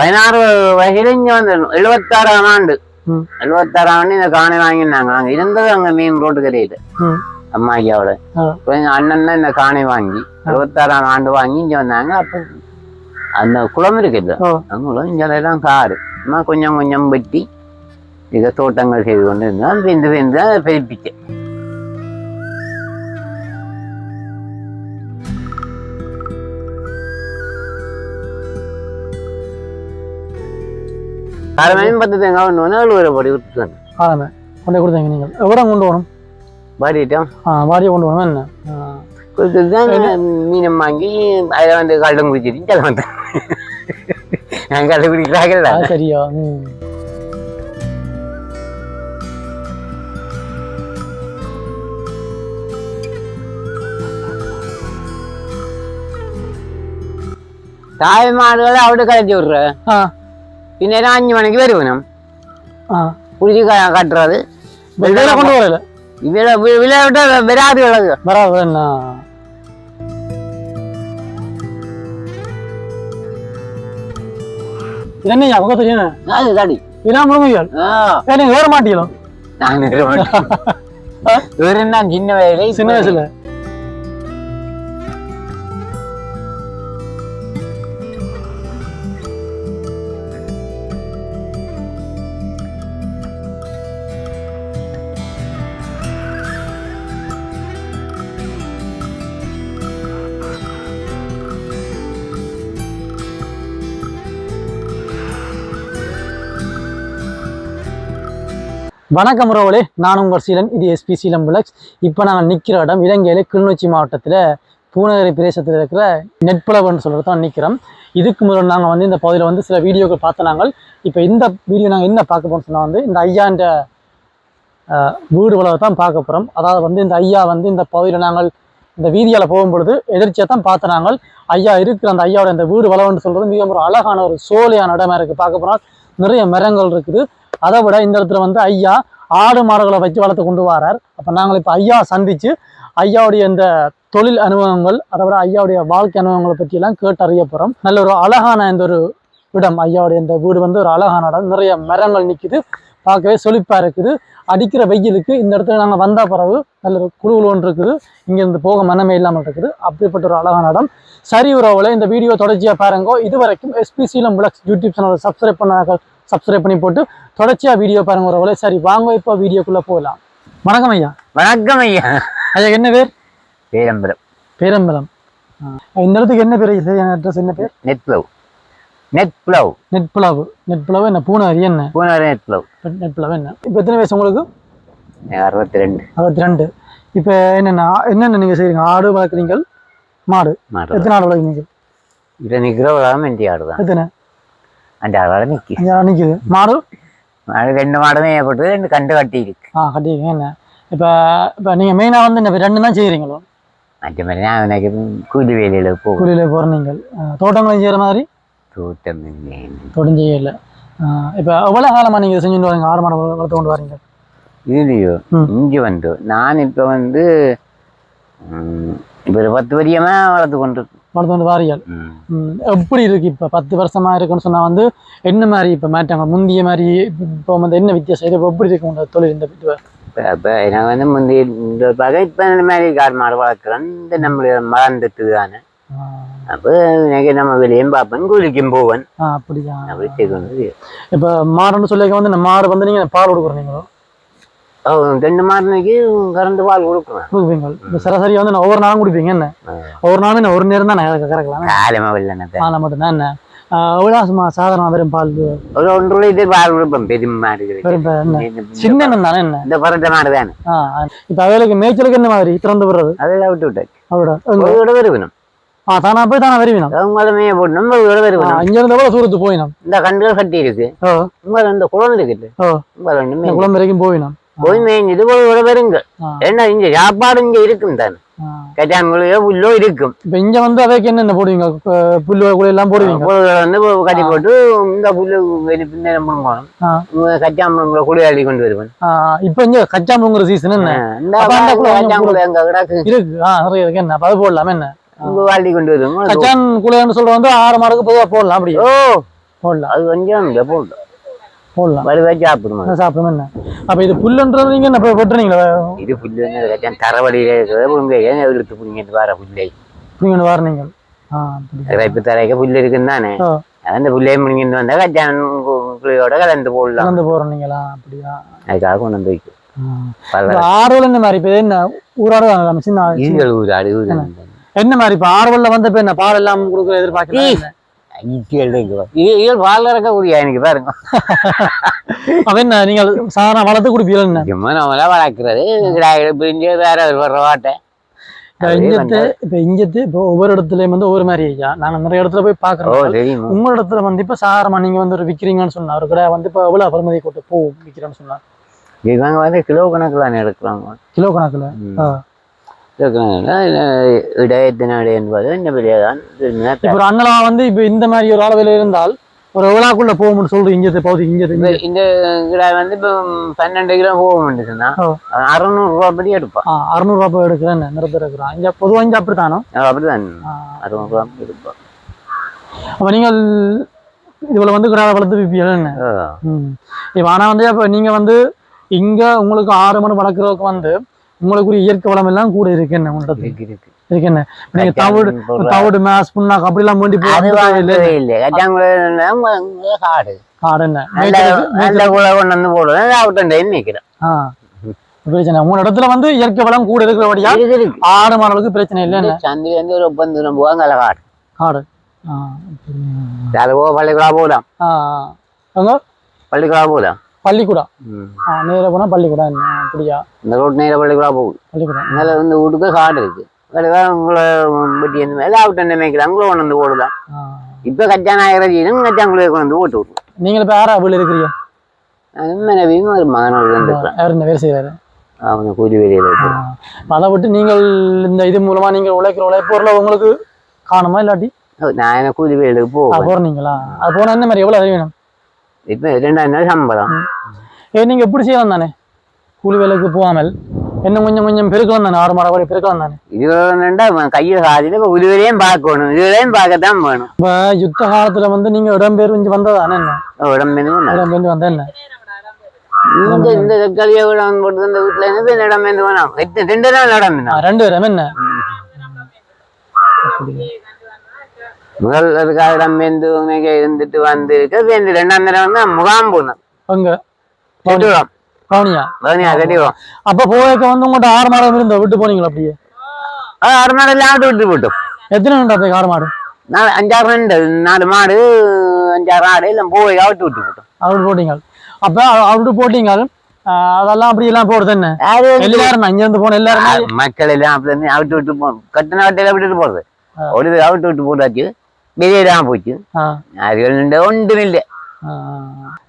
பதினாறு வயசுல இங்க வந்து எழுபத்தாறாம் ஆண்டு. எழுபத்தாறாம் ஆண்டு இந்த காணை வாங்கினாங்க. நாங்க இருந்தது அங்க மீன் ரோட்டு கரையில. அம்மா ஐயாவோட அண்ணன் தான் இந்த காணை வாங்கி. எழுபத்தாறாம் ஆண்டு வாங்கி இங்க வந்தாங்க. அப்ப அந்த குளம் இருக்குல்ல. ஓ. அந்த குளம் இங்க எல்லாம் அம்மா கொஞ்சம் கொஞ்சம் வெட்டி இத தோட்டங்கள் செய்து கொண்டு இருந்தால் வெந்து வெந்து அதை பெருப்பிக்க காலமையும் பத்து தேங்காய் ஒரு படி விட்டுருக்காங்க காலமே கொண்டே கொடுத்தீங்க நீங்கள். எவ்வளோ கொண்டு வரணும்? பாரியிட்டோம் ஆ பாரியை கொண்டு வரணும். என்ன? கொடுத்துட்டு மீனை வாங்கி அதில் வந்து கல்டம் குடிச்சிட்டு கிளம்ப நான் கல்டம் குடிக்கிறாங்கல்ல சரியா? ம். தாய்மாடுகளை அவட்டு கலட்டி விடுற. குடிச்சு க- கட்டுறது வெளியில கொண்டு வரல விலை விளையாட்ட விராது விலகு வராது என்ன இது என்ன அவங்க தெரியும் அது தடி இதான் முழுமைகள் ஆ, நீங்க வேற மாட்டீங்களோ நான் நிறுவ மாட்டேன். வணக்கம் உறவுகளே. நான் உங்கள் சீலன். இது எஸ்பி சீலம் பிளக்ஸ் இப்போ நாங்கள் நிற்கிற இடம் இலங்கையில் கிளிநொச்சி மாவட்டத்தில் பூநகரி பிரதேசத்தில் இருக்கிற நெற்புலவன் சொல்கிறது தான் நிற்கிறோம் இதுக்கு முதல்ல நாங்கள் வந்து இந்த பகுதியில் வந்து சில வீடியோக்கள் பார்த்த நாங்கள். இப்போ இந்த வீடியோ நாங்கள் என்ன பார்க்க போகிறோம் சொன்னால் வந்து இந்த ஐயான்ற வீடு உலகை தான் பார்க்க போகிறோம் அதாவது வந்து இந்த ஐயா வந்து இந்த பகுதியில் நாங்கள் இந்த வீதியால் போகும்பொழுது எதிர்ச்சியாக தான் பார்த்த நாங்கள். ஐயா இருக்கிற அந்த ஐயாவோட இந்த வீடு வளவுன்னு சொல்கிறது மிக ஒரு அழகான ஒரு சோலையான இடமா இருக்குது பார்க்க போனால் நிறைய மரங்கள் இருக்குது. அதை விட இந்த இடத்துல வந்து ஐயா ஆடு மாடுகளை வச்சு வளர்த்து கொண்டு வரார். அப்போ நாங்கள் இப்போ ஐயா சந்தித்து ஐயாவுடைய இந்த தொழில் அனுபவங்கள் அதை விட ஐயாவுடைய வாழ்க்கை அனுபவங்களை பற்றியெல்லாம் கேட்டு அறிய போகிறோம் நல்ல ஒரு அழகான இந்த ஒரு இடம் ஐயாவுடைய இந்த வீடு வந்து ஒரு அழகான இடம். நிறைய மரங்கள் நிற்கிது பார்க்கவே செழிப்பாக இருக்குது. அடிக்கிற வெயிலுக்கு இந்த இடத்துல நாங்கள் வந்த பிறகு நல்ல ஒரு குழு ஒன்று இருக்குது. இங்கேருந்து போக மனமே இல்லாமல் இருக்குது. அப்படிப்பட்ட ஒரு அழகான இடம். சரி உறவுல இந்த வீடியோ தொடர்ச்சியாக பாருங்க. இது வரைக்கும் எஸ்பிசியிலும் விளக்ஸ் யூடியூப் சேனலை சப்ஸ்கிரைப் பண்ணாங்க சப்ஸ்கிரைப் பண்ணி போட்டு தொடர்ச்சியாக வீடியோ பாருங்க உறவுல சரி வாங்க இப்போ வீடியோக்குள்ளே போகலாம். வணக்கம் ஐயா. வணக்கம் ஐயா. ஐயா என்ன பேர்? பேரம்பரம் பேரம்பலம். இந்த இடத்துக்கு என்ன பேர்? அட்ரஸ் என்ன பேர் நெட் ப்ளவ் நெட் ப்ளவ் நெட் புலாவு நெட் புலாவு என்ன? பூனாரி என்ன? பூனார் நெட் ப்ளவ் நெட் புலாவு என்ன? இப்போ எத்தனை வயசு உங்களுக்கு? அறுபத்தி ரெண்டு அறுபத்தி ரெண்டு இப்போ என்னென்ன என்னென்ன நீங்கள் செய்றீங்க? ஆடு வளர்க்குறீங்க மாடு. மாடு எத்தனை ஆடு வளர்க்குறீங்க? இதில் நிற்கிறவளாம் என்டி ஆடுதான் எத்தனை? அந்த ஆளாட நிற்கி அஞ்சு ஆடு நிற்குது மாடு? அது ரெண்டு மாடுமே ஏற்பட்டு ரெண்டு கண்டு கட்டி இருக்கு. ஆ கட்டிங்க என்ன? இப்போ இப்போ நீங்கள் மெயினாக வந்து இந்த ரெண்டு தான் செய்கிறீங்களோ மற்ற மாதிரி நான் எனக்கு கூலி வேலையில் போகும். கூலியில் போகிற நீங்கள். தோட்டங்களும் செய்கிற மாதிரி? தோட்டம். தோட்டம் செய்யல. இப்போ எவ்வளோ காலமாக நீங்கள் செஞ்சுட்டு வரீங்க? ஆடு மாடு வள- வளர்த்து கொண்டு வரீங்க? இதுலையோ. இஞ்சி வந்து நான் இப்போ வந்து இப்போ ஒரு பத்து வரியமா வளர்த்து கொண்டு கொண்டு வாரியல் எப்படி இருக்கு இப்போ? பத்து வருஷமா இருக்குன்னு சொன்னா வந்து என்ன மாதிரி இப்போ மாற்றாங்க? முந்திய மாதிரி இப்போ வந்து என்ன வித்தியாசம்? இது எப்படி இருக்கு உங்க தொழில் இந்த? இப்போ நான் வந்து முந்தி இந்த பகை இப்போ இந்த மாதிரி கார் மாடு வளர்க்குறேன் இந்த நம்மளுடைய மறந்துட்டு தானே. அப்போ எனக்கு நம்ம வெளியும் பார்ப்பேன் கூலிக்கும் போவேன். அப்படியா? அப்படி இப்போ மாடுன்னு சொல்லி வந்து மாடு வந்து நீங்க பால் கொடுக்குறீங்களோ? ரெண்டு மாதத்துக்கு கறந்து பால் கொடுக்குறேன் கொடுப்பீங்க. இப்போ சராசரியா வந்து நான் ஒவ்வொரு நாளும் குடிப்பீங்க என்ன. ஒவ்வொரு நாளும் ஒரு நேரம் தான் நான் கறக்கலாம். காலமாக வெள்ளனத்தை ஆனா மட்டும்தான் என்ன? எவ்வளோ சும்மா சாதாரண வெறும் பால்? ஒரு ஒன்று லிட்டர் பால் கொடுப்பேன் பெரும் இந்த- சின்ன தானே என்ன? இந்த பரட்ட மாடு தானே. இப்போ அவைகளுக்கு மேய்ச்சலுக்கு என்ன மாதிரி? திறந்து விடுறது? அதெல்லாம் விட்டு விட்டாச்சு அவரோட வருவணும் ஆ தானா போய் தானே வருவினம் உங்களை மேய போட்டு நம்ம விட வருவணும் இங்க இருந்து எவ்வளோ தூரத்து போயினோம். இந்த கண்டுகள் கட்டி இருக்கு. உங்களை இந்த குளம் இருக்குது. உங்களை குளம் வரைக்கும் போயினோம். போய் மேய்ஞ்சிட்டு போய் விட வருங்க. ஏன்னா இங்க சாப்பாடு இங்க இருக்கும் தானே? ஆ. கட்டான்குழியோ புல்லோ இருக்கும். இப்ப இங்க வந்து அவைக்கு என்னென்ன போடுவீங்க? புல்லு குழி எல்லாம் போடுவீங்க? வந்து கட்டி போட்டு இந்த புல்லு பின்னேரம் பண்ணுவோம். கச்சாம்பளங்களை குளியாளி கொண்டு வருவேன். இப்ப இங்க கச்சாம்புங்கிற சீசன் என்ன? கச்சாம்பளம் எங்க கிடக்கு. இருக்கு. நிறைய இருக்கு. என்ன அது போடலாம். என்ன? வாள்ளி கொண்டு வருவோம். கச்சான் குழைன்னு சொல்ற வந்து ஆறு மாடுக்கு பொதுவா போடலாம் அப்படி ஓ. போடலாம். அது கொஞ்சம் போட்டோம் போடலாம். வலுவாக சாப்பிடுமா சாப்பிடுமா என்ன? அப்ப இது புல்லுன்றது நீங்க என்ன இப்ப வெட்டுறீங்களா? இது புல்லு தரவழியில் இருக்கிறது இழுத்து பிடிங்கிட்டு வர புல்லை? நீங்க? வாரணீங்க ஆ அப்படி ரைப்பு தரைக்க புல்லு இருக்குன்னு தானே? அந்த புள்ளையை பிடிங்கிட்டு வந்தா கச்சான் புள்ளையோட கலந்து போடலாம். கலந்து போறீங்களா அப்படியா? அதுக்காக கொண்டு வந்து வைக்கும். பல இப்ப மாதிரி இப்ப என்ன? ஊராடு சின்ன மாதிரி இப்ப இப்ப பால் எல்லாம் கொடுக்குற எதிர்பார்க்கலாம் இதுகள் பால் இறக்கக்கூடிய எனக்கு பாருங்க அவன் என்ன நீங்கள் சாதாரண வளர்த்து குடிப்பீங்க சும்மா நம்மளா வளர்க்குறது. பிரிஞ்சு வேற ஒரு இப்ப இங்கத்து இப்ப இங்கத்து இப்போ ஒவ்வொரு இடத்துலயும் வந்து ஒவ்வொரு மாதிரி ஐயா நாங்க நிறைய இடத்துல போய் தெரியுமா? உங்க இடத்துல வந்து இப்ப சாதாரணமா நீங்க வந்து ஒரு விக்கிறீங்கன்னு சொன்னா ஒரு கடை வந்து இப்ப எவ்வளவு பருமதி கொண்டு போ விக்கிறேன்னு சொன்னா? இவங்க வந்து கிலோ கணக்கில் தானே எடுக்கிறாங்க. கிலோ கணக்குல? ஆ. கிலோ கணக்கில் இடையத்தின இடை என்பது இந்த தான் இப்ப ஒரு அண்ணலா வந்து இப்ப இந்த மாதிரி ஒரு அளவில் இருந்தால் ஒரு எவ்வளவுக்குள்ள போகும்னு சொல்றீங்க இங்கத்து பகுதி இப்ப இந்த கிடாய் வந்து இப்போ பன்னெண்டு கிலோ போக வேண்டியதுன்னா ஓ. அறுநூறுவா படி எடுப்பான் அறுநூறுவா போய் எடுக்கிறேன் நிறுத்த இருக்கிறான் இங்க பொதுவா இங்க அப்படித்தானோ அப்படிதான் ஆ. அறுநூறுவா எடுப்பான் அப்ப நீங்கள் இதுல வந்து கிடாவை வளர்த்து. ம். இப்ப ஆனா வந்து இப்ப நீங்க வந்து இங்க உங்களுக்கு ஆறு மணி வளர்க்குறதுக்கு வந்து உங்களுக்குரிய இயற்கை வளம் எல்லாம் கூட இருக்கு என்ன உங்களுக்கு இருக்கு, இருக்கு. என்ன? நீங்க தவிடு தவிடு மேஸ் புண்ணாக்கு வேண்டி வாங்கவே இல்லை. கச்சாங்குள்ள காடு. காடு என்ன? நல்ல குலை கொண்டு வந்து போடுவேன். சாப்பிட்டேன் நினைக்கிறேன் ஆ. பிரச்சனை மூணு இடத்துல வந்து இயற்கை வளம் கூட இருக்கிறபடியா இருக்கு, இருக்கு. ஆடு மாடுகளுக்கு பிரச்சனை இல்லை சந்தையில இருந்து ஒரு ஒப்பந்தம் போவாங்க காடு. காடு. அப்படி. அது பள்ளிக்கூடா போகலாம் பள்ளிக்கூடா போகலாம் பள்ளிக்கூடம். ஆ நேரா போனா பள்ளிக்கூடம் என்ன அப்படியா? இந்த ரோட் நேர பள்ளிக்கூடா போகுது பள்ளிக்கூடம். அதனால வந்து வீட்டுக்கு காடு இருக்கு. அதில் உங்களை அந்த மேலே சாப்பிட்டு நினைக்கிறேன் கொண்டு வந்து ஆ. இப்போ கச்சான் ஆயிரம் கச்சாங்குள்ளே கொண்டு வந்து போட்டு விடுவோம். நீங்கள் இப்ப யாரா வீடு இருக்கிறீங்க? மனைவியும் ஒரு மகனோடு வேலை செய்வாரு அவனை கூலி வேலையில் அதை விட்டு நீங்கள் இந்த இது மூலமா நீங்கள் உழைக்கிற உழைப்பொருளை உங்களுக்கு காணுமா இல்லாட்டி? நான் என்ன கூலி வேலைக்கு அது போவேன். போறீங்களா? அது போனா என்ன மாதிரி எவ்வளவு வேணும்? இப்போ ரெண்டாயிரம் நாள் சம்பளம் ஏ நீங்க எப்படி செய்யலாம் தானே? கூலி வேலைக்கு போகாமல் இன்னும் கொஞ்சம் கொஞ்சம் பெருக்கலாம் தானே? ஆறு மாட பெருக்கலாம் தானே? இது ரெண்டா கையில் சாதியில் இப்போ உருவிலையும் பார்க்கணும். இதுவரையும் பார்க்கத்தான் வேணும். இப்ப யுத்த காலத்துல வந்து நீங்க இடம்பெயர்ந்து வந்ததானே என்ன? உடம்பு என்ன இடம்பெயர்ந்து வந்தா என்ன? இந்த இந்த தக்காளியை விடாம போட்டு இந்த வீட்டுல இருந்து வேணாம் ரெண்டு நாள் இடம் ஆ, வேணாம் ரெண்டு பேரும் என்ன? முதல் அதுக்காக இடம் இருந்து உனக்கு இருந்துட்டு வந்து இந்த ரெண்டாம் தடவை வந்து? முகாம் போனோம் அங்க கட்டிடுவோம் கவுனியா. பதினியா கட்டிடுவோம் அப்ப போயக்க வந்து உங்கள்கிட்ட ஆறு மாடம் இருந்த? விட்டு போனீங்களா அப்படியே? ஆறு மாடு எல்லாம் விட்டு போட்டோம். எத்தனை போய் ஆறு மாடு? நாலு அஞ்சாறு ரெண்டு நாலு மாடு அஞ்சாறு ஆடு எல்லாம் போய் ஆட்டு விட்டு போட்டோம். அவரு போட்டீங்க. அப்ப அவரு போட்டீங்க. அதெல்லாம் அப்படி எல்லாம் போறது என்ன? எல்லாரும் இங்க இருந்து போன எல்லாருமே? மக்கள் எல்லாம் அப்படி அவிட்டு விட்டு போ கட்டின வட்டையில விட்டுட்டு போறது. ஒரு அவிட்டு விட்டு போட்டாச்சு. வெளியே தான் போச்சு அது ஒன்றும் இல்லை ஆ,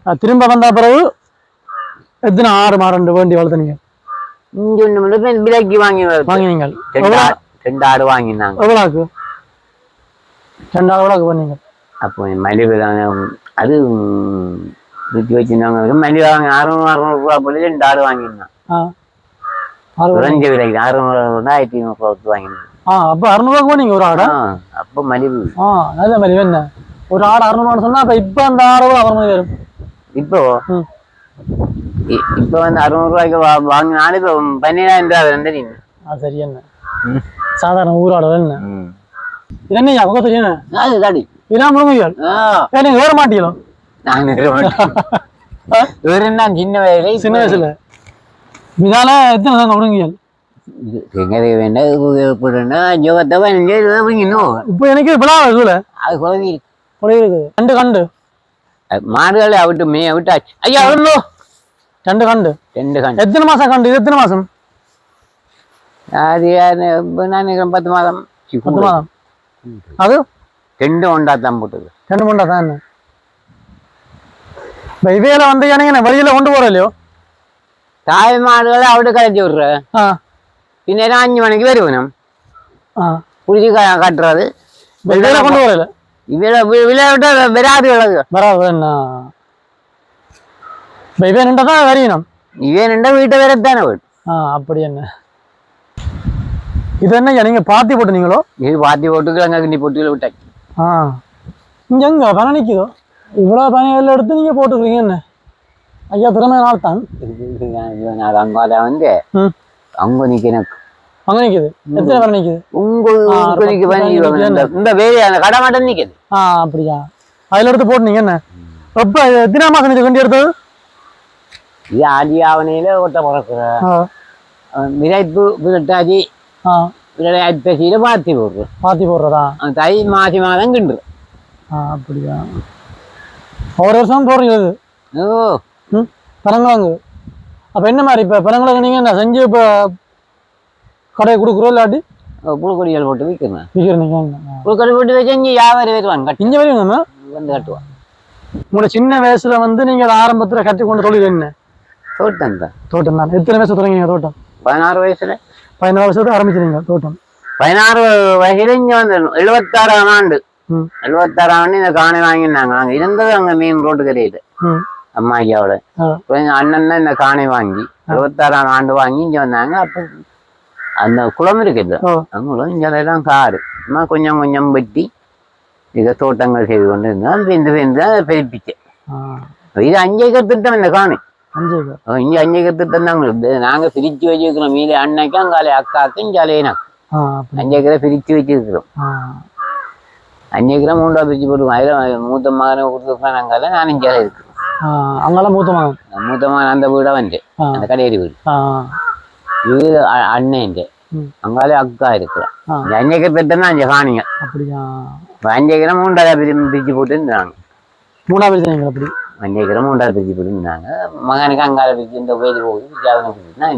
ஆ. திரும்ப வந்த பிறகு எத்தனை ஆறு மாடு வேண்டி வளர்த்தனீங்க இங்க ஒன்று விலைக்கு வாங்கி. வாங்கினீங்க ரெண்டு ஆடு ரெண்டு ஆடு வாங்கினாங்க எவ்வளோக்கு ரெண்டு ஆறு எவ்வளோக்கு பண்ணீங்க அப்போ மலிவு தாங்க அது விற்று வச்சிருந்தாங்க மலிவு வாங்க அறுநூறு அறுநூறு ரூபா போல ரெண்டு ஆடு வாங்கியிருந்தான் குறைஞ்ச விலைக்கு அறுநூறு ஆயிரத்தி ஐநூறு ரூபா கொடுத்து வாங்கியிருந்தேன் ஆ அப்போ அறுநூறுவாக்கு போனீங்க ஒரு ஆடா அப்போ மலிவு ஆ நல்ல மாதிரி என்ன ஒரு ஆடு அறுநூறுவான்னு சொன்னா அப்ப இப்ப அந்த ஆடு கூட அப்புறமா வரும் இப்போ இப்போ வந்து அறுநூறு ரூபாய்க்கு வா- வாங்கினாலும் இப்போ பன்னிரெண்டாயிரம் ரூபா வந்து தெரியும் ஆ சரி என்ன சாதாரண ஊராடு என்ன இது என்ன ஐயா பக்கத்துல என்ன அது தாடி இதெல்லாம் முழுமைகள் ஆ ஏன் நீங்க வேற மாட்டீங்களோ நான் நிறுவ மாட்டேன். இவரு என்ன சின்ன வயசுல சின்ன வயசுல இதால எத்தனை தாங்க இப்போ எனக்கு இப்பெல்லாம் இதுல அது குழந்தை கொலை இருக்குது கண்டு. கண்டு மாடுகளை அவிட்டு மே விட்டாச்சு ஐயா அவ்வளோ கண்டு கண்டு. ரெண்டு கண்டு. எத்தனை மாசம் கண்டு? இது எத்தனை மாசம்? அது நான் பத்து மாதம். பத்து. மாதம். அது? ரெண்டு ஒண்டா தான் போட்டது. ரெண்டு மண்டா தான் இப்போ இவையில வந்து எனக்கு வெளியில கொண்டு போற இல்லையோ? தாய் மாடுகளை அவிட்டு கழிச்சு விடுற போற இல்லை விலை விளையாட்டு விராது விளது வராது என்ன இப்போ இவே நின்றா தான் வரையணும் இவன் வீட்டை வரத்தானே வீடு ஆ அப்படி என்ன இது என்ன நீங்க பாத்தி போட்டுனீங்களோ இது பாத்தி போட்டு கிழங்க கிண்டி போட்டு விட்டாச்சு ஆ இங்க எங்க பணம் நிக்குதோ இவ்வளோ பணிகள் எடுத்து நீங்கள் போட்டுக்கிறீங்க என்ன ஐயா திறமை நாள் தான் அங்கால வந்து அங்க நிக்கிறேன் அங்கே நிற்குது எத்தனை பேர் நிற்குது உங்க பண்ணி பதினஞ்சு இந்த- வேலையை அந்த கடை மட்டும் நிக்குது. ஆ அப்படியா? அதில் எடுத்து போட்டுனீங்க என்ன? எப்போ எத்தனை மாதம் இது வண்டி எடுத்தது? இது ஆதியாவணையில ஒட்ட பிறக்கிற. ஆ. விரைப்பு விரட்டாதி ஆ. விரைப்பசியில பாத்தி போடுறோம் பாத்தி போடுறதா? அந்த தை மாசி மாதம் கிண்டு ஆ அப்படியா? ஒரு வருஷம் போடுறீங்க இது? ஓ. ம்? பனங்கிழங்கு அப்போ என்ன மாதிரி இப்போ பனங்கிழங்கு நீங்கள் என்ன செஞ்சு இப்போ கடையை கொடுக்குறோம் இல்லாட்டி? புழுக்கொடிகள் போட்டு விற்கிறேன். விற்கிறீங்க. புழுக்கொடி போட்டு வச்சு இங்கே வியாபாரி வருவான் கட்டி இங்கே வரையும் வந்து கட்டுவான் உங்களோட சின்ன வயசுல வந்து நீங்கள் ஆரம்பத்தில் கற்றுக்கொண்ட தொழில் என்ன? தோட்டம் தான். தோட்டம் தான். எத்தனை வயசு தொடங்கிங்க தோட்டம்? பதினாறு வயசுல. பதினாறு வருஷத்துல ஆரம்பிச்சிருங்க தோட்டம். பதினாறு வயசுல இங்க வந்து எழுபத்தாறாம் ஆண்டு. எழுபத்தாறாம் ஆண்டு இந்த காணி வாங்கினாங்க. நாங்க இருந்தது அங்க மெயின் ரோட்டு கரையில. அம்மா ஐயாவோட அண்ணன் தான் இந்த காணி வாங்கி எழுபத்தாறாம் ஆண்டு வாங்கி இங்க வந்தாங்க. அப்ப அந்த குளம் இருக்குது. அந்த குளம் இங்க எல்லாம் காடு. அம்மா கொஞ்சம் கொஞ்சம் வெட்டி இதை தோட்டங்கள் செய்து கொண்டு இருந்தால் பெந்து பெந்து அதை பெருப்பிச்சு. ஆ. இது அஞ்சு ஏக்கர் திட்டம் இந்த காணி. இங்க அஞ்சு ஏக்கர் திட்டம் தான் இருக்குது. நாங்க பிரிச்சு வச்சிருக்கிறோம். மீதி அன்னைக்கும் அங்காலே அக்காக்கும் இங்காலே எனக்கு ஆ அப்படி. அஞ்சு ஏக்கரை பிரிச்சு வச்சிருக்கிறோம். அஞ்சு ஏக்கரை மூன்றா பிரிச்சு போட்டுருக்கோம் அதில் மூத்த மகனை கொடுத்துருக்கேன் அங்கால நான் இங்கே இருக்கு. அங்கெல்லாம் மூத்த மகன் மூத்த மகன் அந்த வீடை வந்து அந்த கடையடி வீடு இது அ- அண்ணன் ம் அங்காலே அக்கா இருக்கிறான் ஆ இந்த அஞ்சு அஞ்சு காணிங்க அப்படியா இப்போ அஞ்சு ஏக்கரை மூன்றாவது பிரி பிரிச்சு போட்டு இருந்தாங்க மூணாவது பிரிச்சு அப்படி அஞ்சு ஏக்கரை மூன்றாவது பிரிச்சு போட்டு இருந்தாங்க மகனுக்கு அங்கால பிரிச்சு இந்த வயது போகுது பிரிச்சாவனை பிரிச்சுனா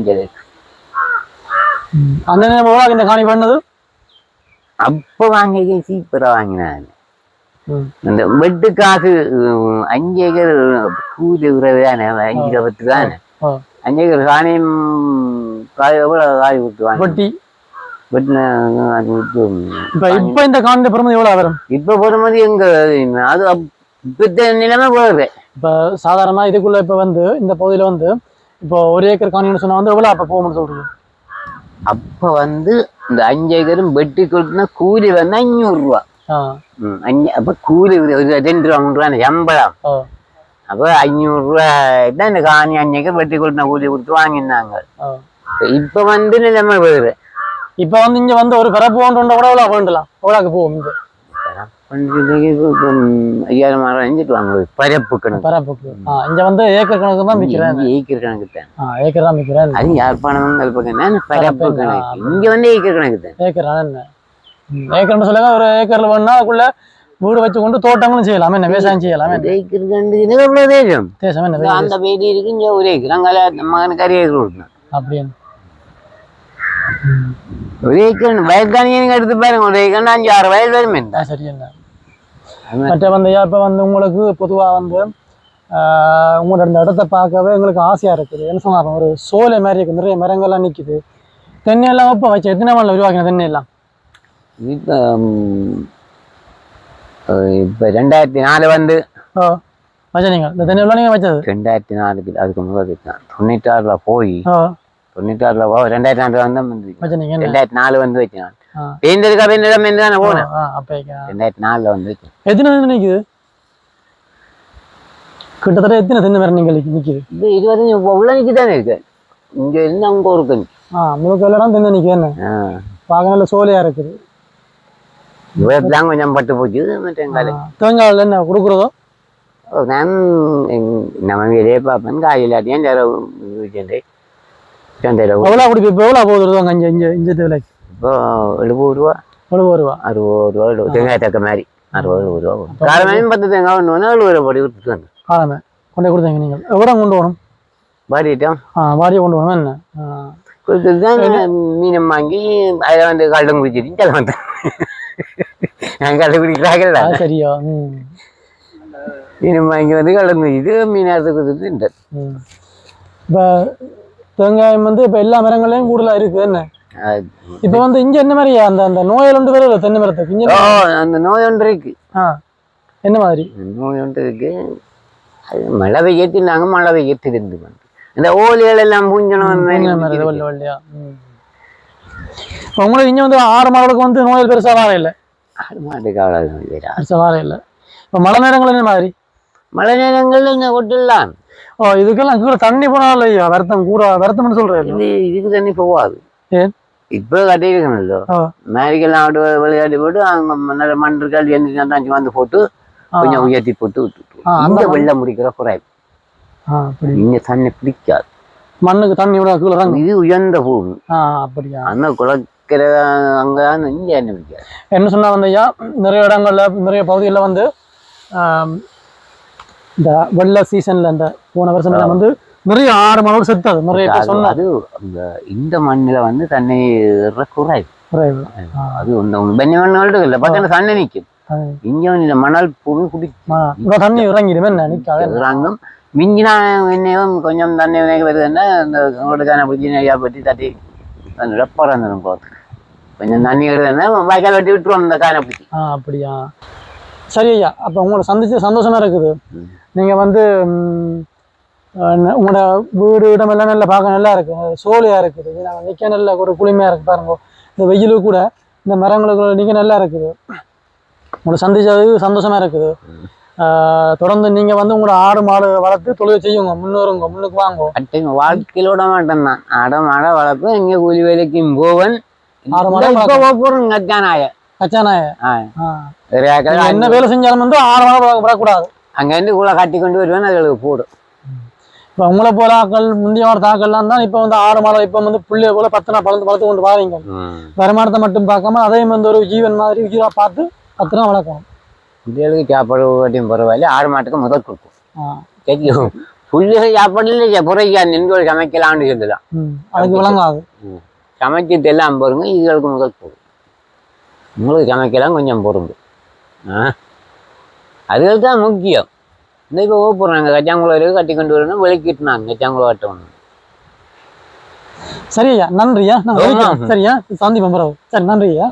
ம். அந்த நேரம் இந்த காணி பண்ணது அப்போ வாங்கி சீப்பராக வாங்கினாங்க ம் இந்த வெட்டு காசு உம், அஞ்சு ஏக்கர் கூலி உறவு தானே அஞ்சு இருபத்து தானே ஓ அஞ்சு ஏக்கர் காணியும் காய் எவ்வளோ காய் விட்டுவாங்க வட்டி. இப்போ இப்போ இந்த காணியோட பெருமதி எவ்வளோ வரும்? இப்போ போடும்போது எங்க அது இப்பத்த நிலைமை போகுது இப்போ சாதாரணமாக இதுக்குள்ள இப்போ வந்து இந்த பகுதியில் வந்து இப்போ ஒரு ஏக்கர் காணின்னு சொன்னா வந்து எவ்வளோ அப்போ போகும்னு சொல்றீங்க? அப்போ வந்து இந்த அஞ்சு ஏக்கரும் வெட்டி கொடுத்தா கூலி வந்து அஞ்சூறு ரூபா. ஒரு ஒரு ரெண்டு ரூபா மூணு ரூபா சம்பளம் ஓ அப்போ அஞ்சூறு ரூபா தான் இந்த காணி அஞ்சு ஏக்கர் வெட்டி கொடுத்தா கூலி கொடுத்து வாங்கினாங்க ஓ இப்போ வந்து இங்க வந்து ஒரு பிறப்பு ஒன்று கூட எவ்வளோ வேண்டலாம் எவ்வளோக்கு போகும் இங்க ஐயாயிரம் ஆயிரம் அஞ்சுட்டு வாங்க பரப்பு கணக்கு பிறப்புக்கு ஆ இங்க வந்து ஏக்கர் கணக்கு தான் விற்கிறேன் ஏக்கர் கணக்கு தான் ஆ ஏக்கர் தான் விற்கிறேன் அது யாழ்ப்பாணம் கல்பக்கம் பரப்பு கணக்கு இங்க வந்து ஏக்கர் கணக்கு தான் ஏக்கர் என்ன ம், ஏக்கர்னு சொல்லுங்க ஒரு ஏக்கர்ல வேணும்னா அதுக்குள்ள வீடு வச்சு கொண்டு தோட்டங்களும் செய்யலாம். என்ன விவசாயம் செய்யலாம் எவ்வளவு தேசம் தேசம் என்ன அந்த பேடி இருக்கு இங்க ஒரு ஏக்கர். அங்கால மகனுக்கு அரை ஏக்கர் கொடுக்கணும். அப்படின்னு ஒரு ஏக்கர் வயல்காணிங்க எடுத்து பாருங்க. ஒரு ஏக்கர் அஞ்சு ஆறு வயல் வருமே என்ன? மற்ற வந்து இப்போ வந்து உங்களுக்கு பொதுவாக வந்து ஆஹ், உங்களோட இந்த இடத்த பார்க்கவே எங்களுக்கு ஆசையாக இருக்குது. என்ன சொன்னாங்க ஒரு சோலை மாதிரி இருக்குது நிறைய மரங்கள்லாம் நிற்குது தென்னை எல்லாம் இப்போ வச்சு எத்தனை மணில் உருவாக்கின தென்னை எல்லாம் இப்ப ரெண்டாயிரத்தி நாலு வந்து ஓ வச்ச நீங்கள் இந்த தென்னை எல்லாம் நீங்கள் வச்சது ரெண்டாயிரத்தி நாலுக்கு அதுக்கு முதல் தொண்ணூத்தாறுல போய் ஓ தொண்ணூத்தாறுல போ ரெண்டாயிரத்தி நாலு வந்து வந்து ரெண்டாயிரத்தி நாலு வந்து வச்சான் பேந்ததுக்கு தானே போனேன் அப்போ வைக்கிறேன் ரெண்டாயிரத்தி நாலுல வந்து வச்சேன் எத்தனை தென்னை நிற்குது கிட்டத்தட்ட எத்தனை தென்னை மரம் நீங்கள் நிற்குது இது இருபத்தஞ்சு இப்போ உள்ள நிற்கி தானே இருக்கு இங்க இருந்து அங்க ஒரு கஞ்சி ஆ முழுக்க எல்லாம் தென்னை நிற்குது என்ன பார்க்க நல்ல சோலையாக இருக்குது இவ்வளோலாம் கொஞ்சம் பட்டு போச்சு? எங்கால தேங்காயில் என்ன கொடுக்குறதோ? நான் நம்ம வீடே பார்ப்பேன். காய் இல்லாட்டியும் சந்தை சந்தையில் எவ்வளோ குடிப்பு இப்போ எவ்வளோ போகுது இங்கே இங்கே இங்கே விலைக்கு இப்போ எழுபது ரூபா. எவ்வளோ ரூபா. அறுபது ரூபா எழுபது. தேங்காய் தக்க மாதிரி. அறுபது எழுபது ரூபா. காலமையும் பத்து தேங்காய் ஒன்று ஒன்று எழுபது ரூபா போட்டு விட்டுட்டு வந்து காலமே கொண்டே கொடுத்தீங்க நீங்கள். எவ்வளோ கொண்டு வரணும்? பாடிட்டோம் ஆ வாரியை கொண்டு வரணும் என்ன? கொடுத்துட்டு தான் மீனம் வாங்கி அதில் வந்து கல்டம் குடிச்சிட்டு சில வந்தேன். நான் கல்ல குடிக்கிறாங்கல்ல சரியா ம். மீனம் வாங்கி வந்து கல்டம் குடிச்சிட்டு மீன் அறுத்து கொடுத்துட்டு ம். இப்போ தேங்காயம் வந்து இப்போ எல்லா மரங்களையும் கூடுதலாக இருக்குது என்ன? இப்போ வந்து இங்கே என்ன மாதிரி அந்த அந்த நோயில் ஒன்று வருது தென்னை மரத்துக்கு? இங்கே அந்த நோய் ஒன்று இருக்கு. ஆ என்ன மாதிரி? நோய் ஒன்று இருக்கு. அது மழை பெய்யத்தினாங்க மழை பெய்யத்திருந்து வந்து இந்த ஓலிகள் எல்லாம் பூஞ்சணும் தென்னை மரம் வள்ளி வள்ளியா ம் இப்போ உங்களுக்கு இங்கே வந்து ஆறு மாதங்களுக்கு வந்து நோயில் பெருசாக வார இல்லை. ஆடு மாட்டுக்கு அவ்வளோ பெருசாக வார இல்லை. இப்போ மழை நேரங்கள் என்ன மாதிரி? மழை நேரங்கள்ல இந்த கொட்டிடலாம் ஓ இதுக்கெல்லாம் கீழே தண்ணி போனாலும் ஐயா வருத்தம் கூட வருத்தம்னு சொல்றேன் இது இதுக்கு தண்ணி போகாது ஏன்? இப்போ கட்டியிருக்கணும்ல. மேரிக்கெல்லாம் விட்டு விளையாடி போட்டு அங்க நல்ல மண் இருக்காது எந்த தாஞ்சி வந்து போட்டு கொஞ்சம் உயர்த்தி போட்டு விட்டுட்டு. ஆ, அந்த. வெள்ளம் முடிக்கிற குறை இங்க தண்ணி பிடிக்காது. மண்ணுக்கு தண்ணி விட இது உயர்ந்த பூமி. அப்படியா? அந்த குளக்கிற அங்கதான் இங்க என்ன பிடிக்காது என்ன சொன்னா வந்து ஐயா நிறைய இடங்கள்ல நிறைய பகுதிகளில் வந்து இந்த வெள்ள சீசன்ல இந்த போன வருஷம் வந்து நிறைய ஆறு மாதம் செத்தது. நிறைய அந்த இந்த மண்ணில வந்து தண்ணி குறைவு. குறைவு. அது இந்த பெண்ணி மண்ணுகள் இல்லை பார்த்தா தண்ணி நிற்கும். இங்க இந்த மணல் பூமி குடி தண்ணி இறங்கிடுமே என்ன இறங்கும். மிஞ்சினா என்னையும் கொஞ்சம் தண்ணி வினைக்கு வருதுன்னா இந்த உங்களுக்கான பிடிச்சி நிறையா பற்றி தட்டி அந்த இருந்துடும் போது கொஞ்சம் தண்ணி வருதுன்னா வாய்க்கால் வெட்டி விட்டுருவோம் இந்த கானை பிடிச்சி. ஆ அப்படியா? சரி ஐயா அப்போ உங்களை சந்திச்சு சந்தோஷமா இருக்குது. ம். நீங்க வந்து உங்களோட வீடு இடம் எல்லாம் நல்லா பார்க்க நல்லா இருக்கு. அது சோலையா இருக்குது. நாங்கள் நிற்க நல்ல ஒரு குளிமையா இருக்கு பாருங்க. இந்த வெயிலுக்கு கூட இந்த மரங்களுக்கு நிற்க நல்லா இருக்குது. உங்களை சந்திச்சது சந்தோஷமா இருக்குது. தொடர்ந்து நீங்க வந்து உங்களோட ஆடு மாடு வளர்த்து தொழில் செய்யுங்க. முன்னேறுங்க முன்னுக்கு வாங்க. அட்டைங்க வாழ்க்கையில் விட மாட்டேன் நான் ஆட மாட வளர்ப்பேன் இங்கே கூலி வேலைக்கும் போவன். ஆறு மாடு இப்போ போகிறோம் கச்சானாய கச்சானாய என்ன வேலை செஞ்சாலும் வந்து ஆறு மாடு வளர்க்க- வளர்க்கக்கூடாது. அங்கேருந்து கூட கட்டி கொண்டு வருவேன் அதுகளுக்கு போடும் இப்போ உங்களை போல ஆக்கள் முந்தைய வார தாக்கள்லாம் தான் இப்போ வந்து ஆறு மாதம் இப்போ வந்து புள்ளைய போல பத்து நாள் வளர்த்து வளர்த்து கொண்டு வாரீங்க. வருமானத்தை மட்டும் பார்க்காம அதையும் வந்து ஒரு ஜீவன் மாதிரி உயிரா பார்த்து பத்து நாள் வளர்க்கணும். இதுகளுக்கு சாப்பாடு கட்டியும் பரவாயில்ல ஆறு மாட்டுக்கு முதல் கொடுக்கும். தெரியும் புள்ளிக சாப்பாடுல புறையா நின்று சமைக்கலாம்னு சொல்லலாம். அதுக்கு விளங்காது சமைச்சிட்டு எல்லாம் போருங்க இதுகளுக்கு முதல் போடும் உங்களுக்கு சமைக்கலாம் கொஞ்சம் பொறுங்க ஆ அதுகள் தான் முக்கியம் இந்த இப்போ போகிறாங்க கச்சாங்குளம் இருக்கு கட்டி கொண்டு வரணும் விளக்கிட்டுனாங்க கச்சாங்குளம் கட்டணும் சரியா நன்றியா. சரியா சந்திப்போம் சரி நன்றியா